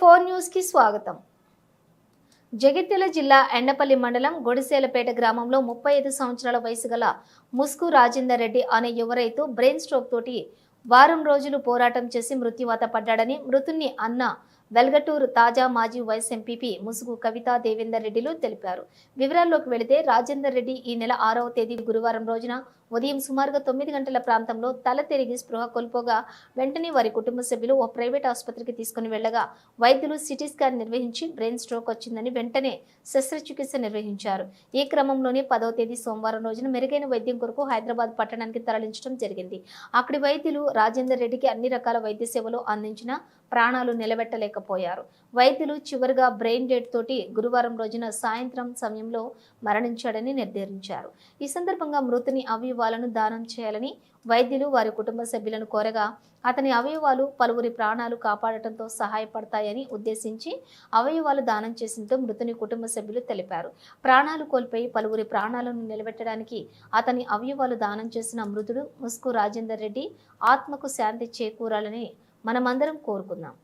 Four న్యూస్కి స్వాగతం. జగిత్యాల జిల్లా ఎండపల్లి మండలం గొడిసేలపేట గ్రామంలో ముప్పై ఐదు సంవత్సరాల వయసు గల ముస్కు రాజేందర్ రెడ్డి అనే యువ రైతు బ్రెయిన్ స్ట్రోక్ తోటి వారం రోజులు పోరాటం చేసి మృత్యువాత పడ్డాడని మృతుని అన్న వెల్గటూరు తాజా మాజీ వైస్ ఎంపీపీ ముసుగు కవితా దేవేందర్ రెడ్డిలు తెలిపారు. వివరాల్లోకి వెళితే రాజేందర్ రెడ్డి ఈ నెల ఆరవ తేదీ గురువారం రోజున ఉదయం సుమారుగా తొమ్మిది గంటల ప్రాంతంలో తల తిరిగి స్పృహ కోల్పోగా వెంటనే వారి కుటుంబ సభ్యులు ఓ ప్రైవేట్ ఆసుపత్రికి తీసుకుని వెళ్ళగా వైద్యులు సిటీ స్కాన్ నిర్వహించి బ్రెయిన్ స్ట్రోక్ వచ్చిందని వెంటనే శస్త్రచికిత్స నిర్వహించారు. ఈ క్రమంలోనే పదవ తేదీ సోమవారం రోజున మెరుగైన వైద్యం కొరకు హైదరాబాద్ పట్టణానికి తరలించడం జరిగింది. అక్కడి వైద్యులు రాజేందర్ రెడ్డికి అన్ని రకాల వైద్య సేవలు అందించిన ప్రాణాలు నిలబెట్టలేక నిలబెట్టలేకపోయారు వైద్యులు చివరిగా బ్రెయిన్ డెడ్ తోటి గురువారం రోజున సాయంత్రం సమయంలో మరణించాడని నిర్ధారించారు. ఈ సందర్భంగా మృతుని అవయవాలను దానం చేయాలని వైద్యులు వారి కుటుంబ సభ్యులను కోరగా అతని అవయవాలు పలువురి ప్రాణాలు కాపాడటంతో సహాయపడతాయని ఉద్దేశించి అవయవాలు దానం చేసినతో మృతుని కుటుంబ సభ్యులు తెలిపారు. ప్రాణాలు కోల్పోయి పలువురి ప్రాణాలను నిలబెట్టడానికి అతని అవయవాలు దానం చేసిన మృతుడు ముస్కు రాజేందర్ రెడ్డి ఆత్మకు శాంతి చేకూరాలని మనమందరం కోరుకుందాం.